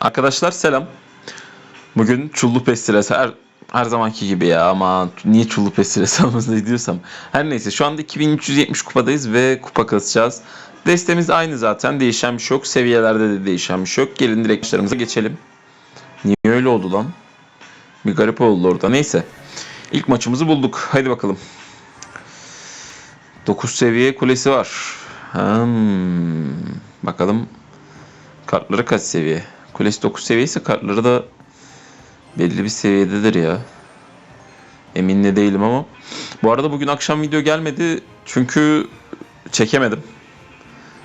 Arkadaşlar selam. Bugün çullu pestilesi her her zamanki gibi ya ama niye çullu pestilesi almanızı diyorsam. Her neyse şu anda 2370 kupadayız ve kupa kasacağız. Destemiz aynı zaten değişen bir şey yok. Seviyelerde de değişen bir şey yok. Gelin direkt işlerimize geçelim. Niye öyle oldu lan? Bir garip oldu orada. Neyse. İlk maçımızı bulduk. Haydi bakalım. 9 seviye kulesi var. Hmm. Bakalım Kartları kaç seviye? Kulesi 9 seviye ise kartları da belli bir seviyededir ya. Emin de değilim ama. Bu arada bugün akşam video gelmedi çünkü çekemedim.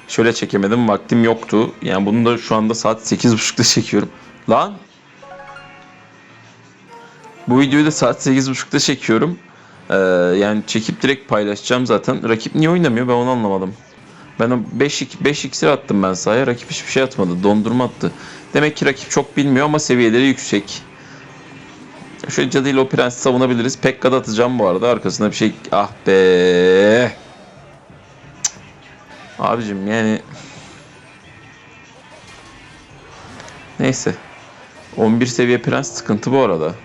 Şöyle çekemedim vaktim yoktu. Yani bunu da şu anda saat 8.30'da çekiyorum. Lan! Bu videoyu da saat 8.30'da çekiyorum. Ee, yani çekip direkt paylaşacağım zaten. Rakip niye oynamıyor ben onu anlamadım. Ben o 5 5 iksir attım ben sahaya. Rakip hiçbir şey atmadı. Dondurma attı. Demek ki rakip çok bilmiyor ama seviyeleri yüksek. Şöyle cadıyla o prensi savunabiliriz. Pekka'da atacağım bu arada. Arkasına bir şey... Ah be. Cık. Abicim yani... Neyse. 11 seviye prens sıkıntı bu arada.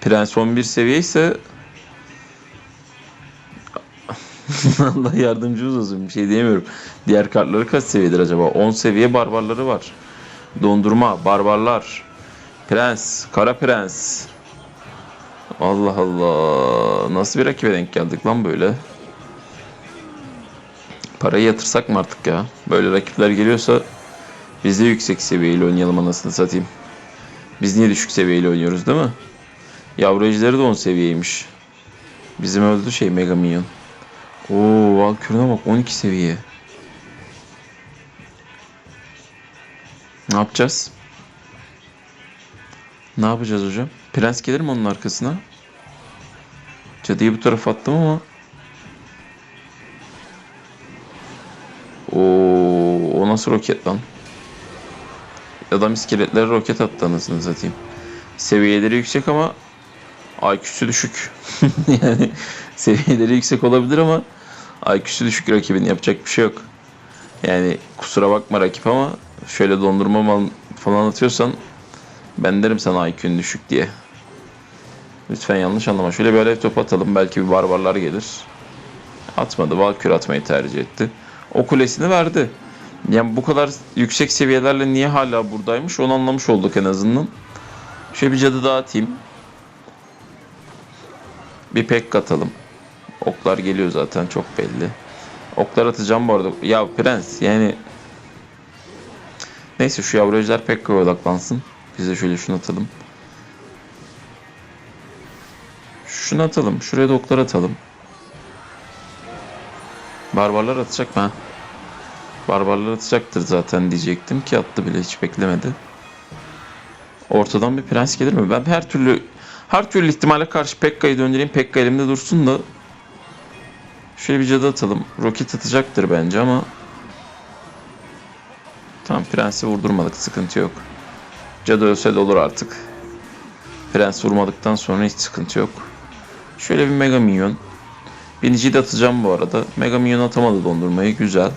Prens 11 seviye ise Allah yardımcımız olsun bir şey diyemiyorum. Diğer kartları kaç seviyedir acaba? 10 seviye barbarları var. Dondurma, barbarlar, prens, kara prens. Allah Allah. Nasıl bir rakibe denk geldik lan böyle? Parayı yatırsak mı artık ya? Böyle rakipler geliyorsa biz de yüksek seviyeyle oynayalım anasını satayım. Biz niye düşük seviyeyle oynuyoruz değil mi? Yavru de 10 seviyeymiş. Bizim öldü şey Mega Minyon. Oo Valkyrie'ne bak 12 seviye. Ne yapacağız? Ne yapacağız hocam? Prens gelir mi onun arkasına? Cadıyı bu tarafa attım ama. Oo, o nasıl roket lan? Adam iskeletlere roket attı anasını satayım. Seviyeleri yüksek ama IQ'su düşük. yani seviyeleri yüksek olabilir ama IQ'su düşük rakibin yapacak bir şey yok. Yani kusura bakma rakip ama şöyle dondurma falan atıyorsan ben derim sana IQ'un düşük diye. Lütfen yanlış anlama. Şöyle bir alev topu atalım. Belki bir barbarlar gelir. Atmadı. Valkür atmayı tercih etti. O kulesini verdi. Yani bu kadar yüksek seviyelerle niye hala buradaymış onu anlamış olduk en azından. Şöyle bir cadı daha atayım. Bir pek katalım. Oklar geliyor zaten çok belli. Oklar atacağım bu arada. Ya prens yani Neyse şu yavru ejder Pekka'ya odaklansın. Biz de şöyle şunu atalım. Şunu atalım. Şuraya da oklar atalım. Barbarlar atacak mı? Barbarlar atacaktır zaten diyecektim ki attı bile hiç beklemedi. Ortadan bir prens gelir mi? Ben her türlü her türlü ihtimale karşı Pekka'yı döndüreyim. Pekka elimde dursun da şöyle bir cadı atalım. Roket atacaktır bence ama Tamam prensi vurdurmadık. Sıkıntı yok. Cadı ölse de olur artık. Prens vurmadıktan sonra hiç sıkıntı yok. Şöyle bir Mega Minyon. Biniciyi de atacağım bu arada. Mega Minyon atamadı dondurmayı. Güzel.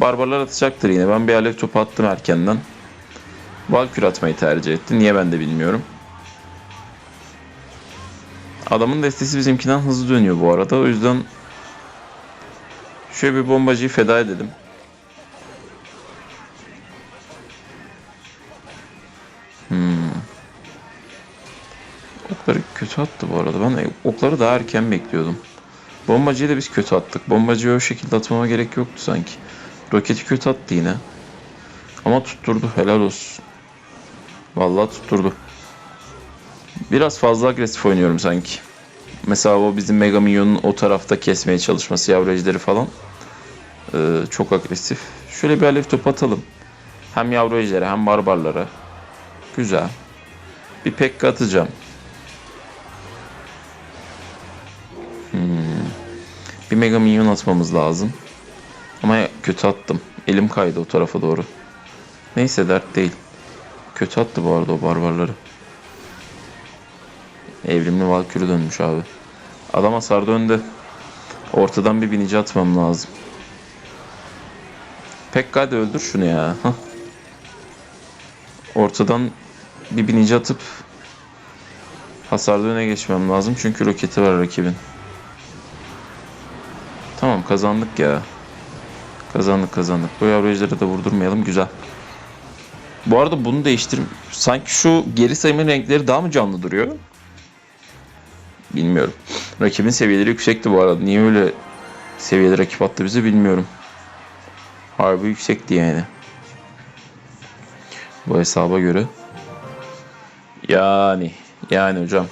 Barbarlar atacaktır yine. Ben bir alev topu attım erkenden. Valkür atmayı tercih etti. Niye ben de bilmiyorum. Adamın destesi bizimkinden hızlı dönüyor bu arada. O yüzden şöyle bir bombacıyı feda edelim. Hmm. Okları kötü attı bu arada. Ben okları daha erken bekliyordum. Bombacıyı da biz kötü attık. Bombacıyı o şekilde atmama gerek yoktu sanki. Roketi kötü attı yine. Ama tutturdu. Helal olsun. Vallahi tutturdu. Biraz fazla agresif oynuyorum sanki. Mesela o bizim Mega Minyon'un o tarafta kesmeye çalışması yavru ejderi falan. Ee, çok agresif. Şöyle bir alev top atalım. Hem yavru ejderi hem barbarlara. Güzel. Bir pekka atacağım. Hmm. Bir mega minyon atmamız lazım. Ama kötü attım. Elim kaydı o tarafa doğru. Neyse dert değil. Kötü attı bu arada o barbarları. Evrimli Valkürü dönmüş abi. Adam hasar döndü. Ortadan bir binici atmam lazım. Pekka hadi öldür şunu ya. Ortadan bir binici atıp hasarda öne geçmem lazım. Çünkü roketi var rakibin. Tamam kazandık ya. Kazandık kazandık. Bu yavrucuları da vurdurmayalım. Güzel. Bu arada bunu değiştir... Sanki şu geri sayımın renkleri daha mı canlı duruyor? Bilmiyorum. Rakibin seviyeleri yüksekti bu arada. Niye öyle seviyeli rakip attı bize bilmiyorum. Harbi yüksekti yani. Bu hesaba göre. Yani. Yani hocam.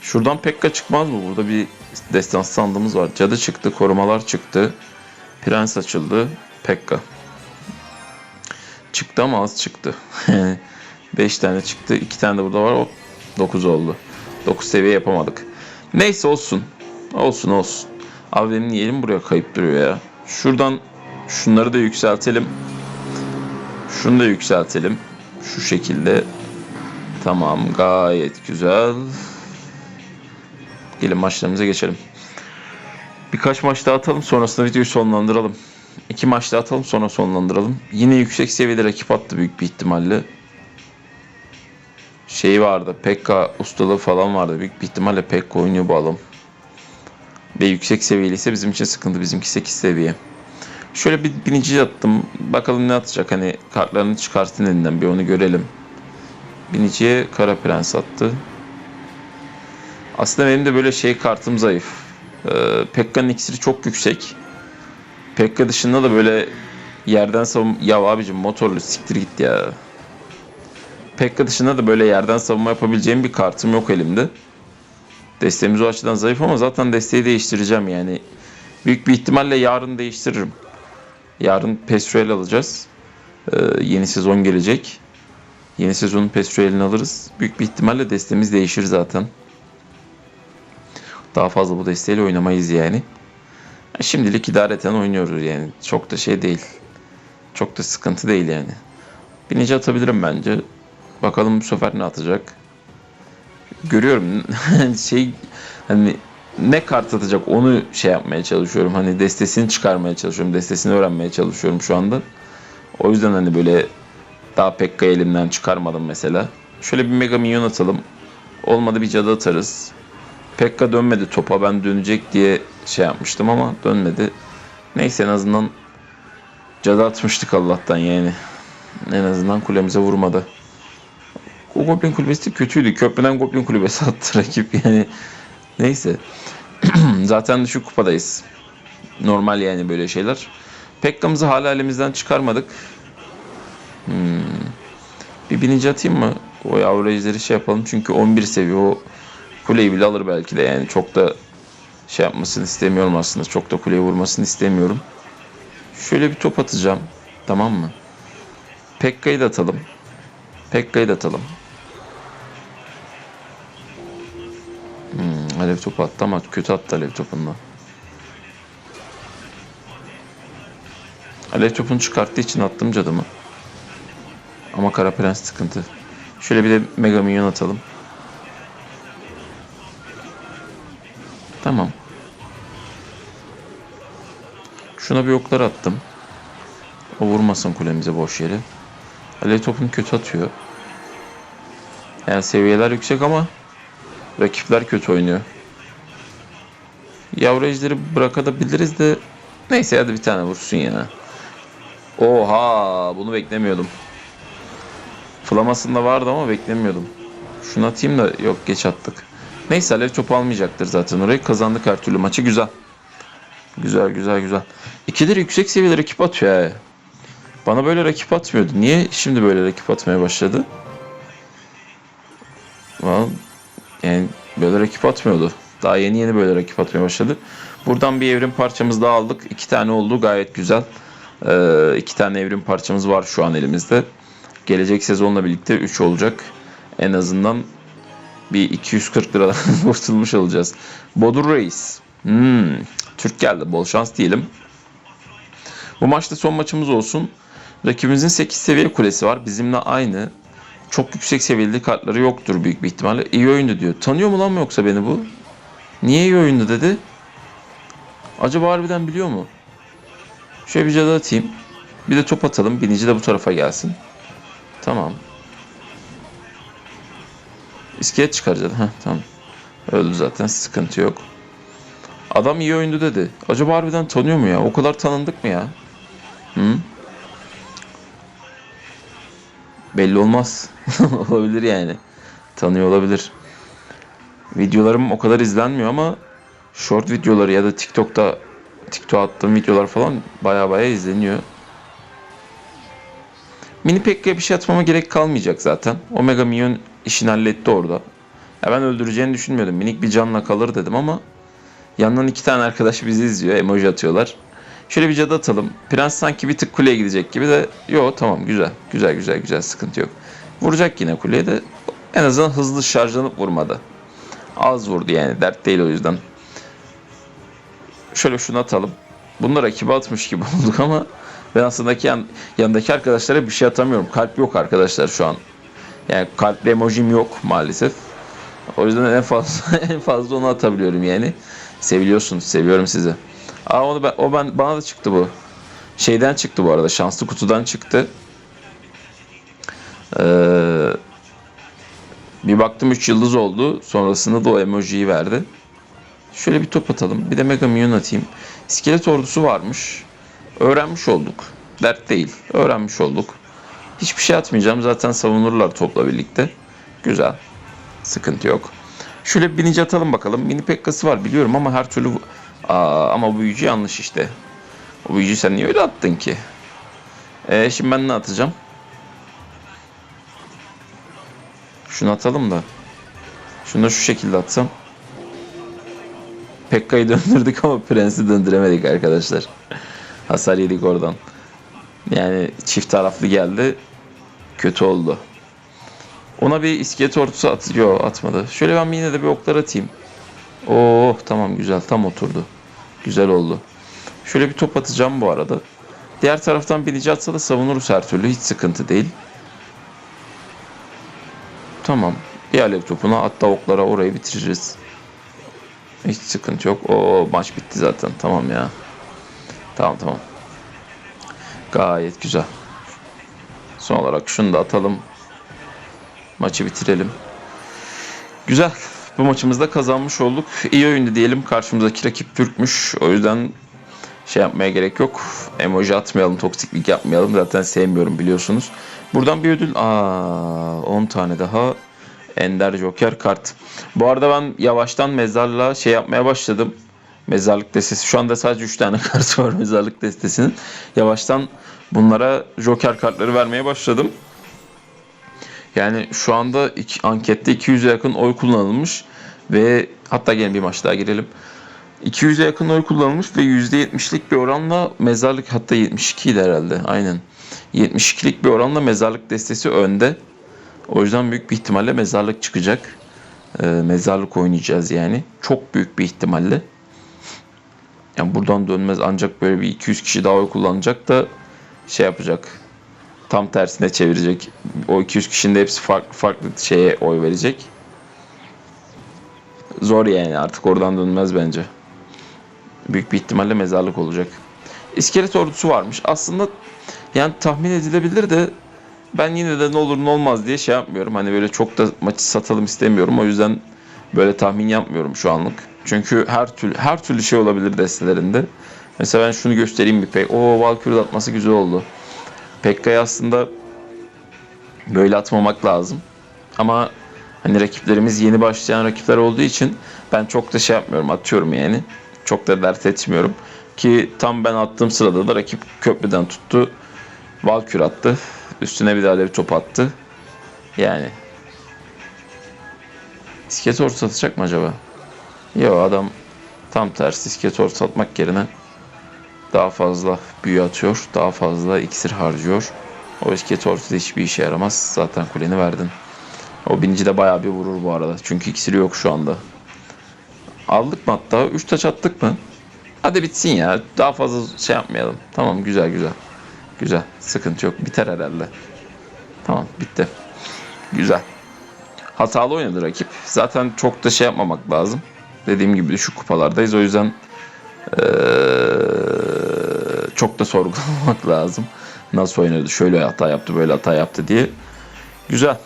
Şuradan Pekka çıkmaz mı? Burada bir destans sandığımız var. Cadı çıktı, korumalar çıktı. Prens açıldı. Pekka. Çıktı ama az çıktı. 5 tane çıktı. 2 tane de burada var. O 9 oldu. 9 seviye yapamadık. Neyse olsun. Olsun olsun. Abi benim yerim buraya kayıp duruyor ya. Şuradan şunları da yükseltelim. Şunu da yükseltelim. Şu şekilde. Tamam gayet güzel. Gelin maçlarımıza geçelim. Birkaç maç daha atalım sonrasında videoyu sonlandıralım. İki maç daha atalım sonra sonlandıralım. Yine yüksek seviyede rakip attı büyük bir ihtimalle. Şey vardı Pekka ustalığı falan vardı. Büyük bir ihtimalle Pekka oynuyor bu adam. Ve yüksek seviyeli ise bizim için sıkıntı. Bizimki 8 seviye. Şöyle bir binici attım. Bakalım ne atacak. Hani kartlarını çıkarsın elinden bir onu görelim. Biniciye Kara Prens attı. Aslında benim de böyle şey kartım zayıf. Ee, Pekka'nın iksiri çok yüksek. Pekka dışında da böyle yerden savunma... Ya abicim motorlu siktir git ya. Pekka dışında da böyle yerden savunma yapabileceğim bir kartım yok elimde. Desteğimiz o açıdan zayıf ama zaten desteği değiştireceğim yani. Büyük bir ihtimalle yarın değiştiririm. Yarın Pestruel alacağız. Ee, yeni sezon gelecek. Yeni sezonun Pestruel'ini alırız. Büyük bir ihtimalle desteğimiz değişir zaten. Daha fazla bu desteğiyle oynamayız yani. Şimdilik idareten oynuyoruz yani. Çok da şey değil. Çok da sıkıntı değil yani. Binici atabilirim bence. Bakalım bu sefer ne atacak. Görüyorum şey hani ne kart atacak onu şey yapmaya çalışıyorum. Hani destesini çıkarmaya çalışıyorum. Destesini öğrenmeye çalışıyorum şu anda. O yüzden hani böyle daha Pekka elimden çıkarmadım mesela. Şöyle bir Mega Minyon atalım. Olmadı bir cadı atarız. Pekka dönmedi topa ben dönecek diye şey yapmıştım ama dönmedi. Neyse en azından cadı atmıştık Allah'tan yani. En azından kulemize vurmadı. O Goblin kulübesi kötüydü. Köprüden Goblin kulübesi attı rakip yani. Neyse. Zaten düşük kupadayız. Normal yani böyle şeyler. Pekka'mızı hala elimizden çıkarmadık. Hmm. Bir binici atayım mı? O yavru ejderi şey yapalım. Çünkü 11 seviye o kuleyi bile alır belki de yani. Çok da şey yapmasını istemiyorum aslında. Çok da kuleye vurmasını istemiyorum. Şöyle bir top atacağım. Tamam mı? Pekka'yı da atalım. Pekka'yı da atalım. Alev topu attı ama kötü attı alev topunda. Alev topunu çıkarttığı için attım cadımı. Ama Kara Prens sıkıntı. Şöyle bir de Mega Minyon atalım. Tamam. Şuna bir oklar attım. O vurmasın kulemize boş yere. Alev topunu kötü atıyor. Yani seviyeler yüksek ama rakipler kötü oynuyor. Yavru ejderi bırakabiliriz de neyse hadi bir tane vursun ya. Oha bunu beklemiyordum. Flamasında vardı ama beklemiyordum. Şunu atayım da yok geç attık. Neyse alev topu almayacaktır zaten orayı. Kazandık her türlü maçı güzel. Güzel güzel güzel. İkileri yüksek seviyeli rakip atıyor ya. Bana böyle rakip atmıyordu. Niye şimdi böyle rakip atmaya başladı? Vallahi yani böyle rakip atmıyordu. Daha yeni yeni böyle rakip atmaya başladı. Buradan bir evrim parçamız daha aldık. İki tane oldu gayet güzel. Ee, iki tane evrim parçamız var şu an elimizde. Gelecek sezonla birlikte 3 olacak. En azından bir 240 liradan kurtulmuş olacağız. Bodur Reis. Hmm, Türk geldi. Bol şans diyelim. Bu maçta son maçımız olsun. Rakibimizin 8 seviye kulesi var. Bizimle aynı. Çok yüksek seviyeli kartları yoktur büyük bir ihtimalle. İyi oyundu diyor. Tanıyor mu lan mı yoksa beni bu? Niye iyi oyundu dedi. Acaba harbiden biliyor mu? Şöyle bir cadı atayım. Bir de top atalım. Binici de bu tarafa gelsin. Tamam. İskelet çıkaracağız. Heh, tamam. Öldü zaten. Sıkıntı yok. Adam iyi oyundu dedi. Acaba harbiden tanıyor mu ya? O kadar tanındık mı ya? Hı? Belli olmaz. olabilir yani. Tanıyor olabilir. Videolarım o kadar izlenmiyor ama short videoları ya da TikTok'ta TikTok attığım videolar falan baya baya izleniyor. Mini Pekka'ya bir şey atmama gerek kalmayacak zaten. Omega Minyon işini halletti orada. Ya ben öldüreceğini düşünmüyordum. Minik bir canla kalır dedim ama yandan iki tane arkadaş bizi izliyor. Emoji atıyorlar. Şöyle bir cadı atalım. Prens sanki bir tık kuleye gidecek gibi de yo tamam güzel. Güzel güzel güzel sıkıntı yok. Vuracak yine kuleye de en azından hızlı şarjlanıp vurmadı. Az vurdu yani dert değil o yüzden. Şöyle şunu atalım. Bunu rakibe atmış gibi olduk ama ben aslında yan, yanındaki arkadaşlara bir şey atamıyorum. Kalp yok arkadaşlar şu an. Yani kalpli emojim yok maalesef. O yüzden en fazla en fazla onu atabiliyorum yani. Seviliyorsunuz. Seviyorum sizi. Aa onu ben, o ben bana da çıktı bu. Şeyden çıktı bu arada. Şanslı kutudan çıktı. Ee, bir baktım 3 yıldız oldu. Sonrasında da o emojiyi verdi. Şöyle bir top atalım. Bir de Mega Minyon atayım. İskelet ordusu varmış. Öğrenmiş olduk. Dert değil. Öğrenmiş olduk. Hiçbir şey atmayacağım. Zaten savunurlar topla birlikte. Güzel. Sıkıntı yok. Şöyle bir binici atalım bakalım. Mini pekkası var biliyorum ama her türlü... Aa, ama bu büyücü yanlış işte. O büyücü sen niye öyle attın ki? Ee, şimdi ben ne atacağım? Şunu atalım da. Şunu da şu şekilde atsam. Pekka'yı döndürdük ama Prens'i döndüremedik arkadaşlar. Hasar yedik oradan. Yani çift taraflı geldi. Kötü oldu. Ona bir iskelet ortusu atıyor atmadı. Şöyle ben yine de bir oklar atayım. Oh tamam güzel tam oturdu. Güzel oldu. Şöyle bir top atacağım bu arada. Diğer taraftan binici atsa da savunuruz her türlü. Hiç sıkıntı değil. Tamam. Bir alev topuna hatta oklara orayı bitiririz. Hiç sıkıntı yok. O maç bitti zaten. Tamam ya. Tamam tamam. Gayet güzel. Son olarak şunu da atalım. Maçı bitirelim. Güzel. Bu maçımızda kazanmış olduk. İyi oyundu diyelim. Karşımızdaki rakip Türkmüş. O yüzden şey yapmaya gerek yok. Emoji atmayalım, toksiklik yapmayalım. Zaten sevmiyorum biliyorsunuz. Buradan bir ödül. Aa, 10 tane daha. Ender Joker kart. Bu arada ben yavaştan mezarla şey yapmaya başladım. Mezarlık destesi. Şu anda sadece 3 tane kart var mezarlık destesinin. Yavaştan bunlara Joker kartları vermeye başladım. Yani şu anda iki, ankette 200'e yakın oy kullanılmış ve hatta gelin bir maç daha girelim. 200'e yakın oy kullanılmış ve %70'lik bir oranla mezarlık hatta 72 idi herhalde aynen. 72'lik bir oranla mezarlık destesi önde. O yüzden büyük bir ihtimalle mezarlık çıkacak. Ee, mezarlık oynayacağız yani. Çok büyük bir ihtimalle. Yani buradan dönmez ancak böyle bir 200 kişi daha oy kullanacak da şey yapacak. Tam tersine çevirecek. O 200 kişinin de hepsi farklı farklı şeye oy verecek. Zor yani artık oradan dönmez bence. Büyük bir ihtimalle mezarlık olacak. İskelet ordusu varmış. Aslında yani tahmin edilebilir de ben yine de ne olur ne olmaz diye şey yapmıyorum. Hani böyle çok da maçı satalım istemiyorum. O yüzden böyle tahmin yapmıyorum şu anlık. Çünkü her türlü her türlü şey olabilir destelerinde. Mesela ben şunu göstereyim bir pek. Oo Valkyrie atması güzel oldu. Pekka'yı aslında böyle atmamak lazım. Ama hani rakiplerimiz yeni başlayan rakipler olduğu için ben çok da şey yapmıyorum. Atıyorum yani. Çok da dert etmiyorum. Ki tam ben attığım sırada da rakip köprüden tuttu. Valkür attı. Üstüne bir de alev top attı. Yani. İskelet orta atacak mı acaba? Yok adam tam tersi iskelet orta atmak yerine daha fazla büyü atıyor. Daha fazla iksir harcıyor. O iskelet ortada hiçbir işe yaramaz. Zaten kuleni verdin. O binici de bayağı bir vurur bu arada. Çünkü iksiri yok şu anda. Aldık mı hatta? 3 taç attık mı? Hadi bitsin ya. Daha fazla şey yapmayalım. Tamam güzel güzel. Güzel. Sıkıntı yok. Biter herhalde. Tamam bitti. Güzel. Hatalı oynadı rakip. Zaten çok da şey yapmamak lazım. Dediğim gibi düşük kupalardayız. O yüzden ee, çok da sorgulamak lazım. Nasıl oynadı? Şöyle hata yaptı, böyle hata yaptı diye. Güzel.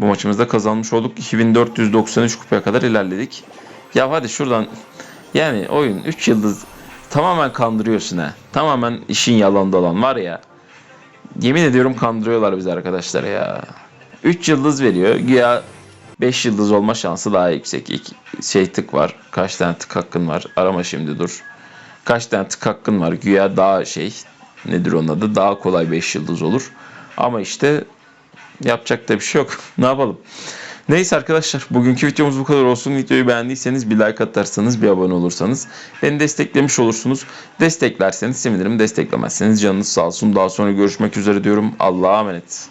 Bu maçımızda kazanmış olduk. 2493 kupaya kadar ilerledik. Ya hadi şuradan yani oyun 3 yıldız tamamen kandırıyorsun ha. Tamamen işin yalan dolan var ya. Yemin ediyorum kandırıyorlar bizi arkadaşlar ya. 3 yıldız veriyor. Güya 5 yıldız olma şansı daha yüksek. İki, şey tık var. Kaç tane tık hakkın var? Arama şimdi dur. Kaç tane tık hakkın var? Güya daha şey nedir onun adı? Daha kolay 5 yıldız olur. Ama işte yapacak da bir şey yok. ne yapalım? Neyse arkadaşlar bugünkü videomuz bu kadar olsun. Videoyu beğendiyseniz bir like atarsanız bir abone olursanız beni desteklemiş olursunuz. Desteklerseniz sevinirim. Desteklemezseniz canınız sağ olsun. Daha sonra görüşmek üzere diyorum. Allah'a emanet.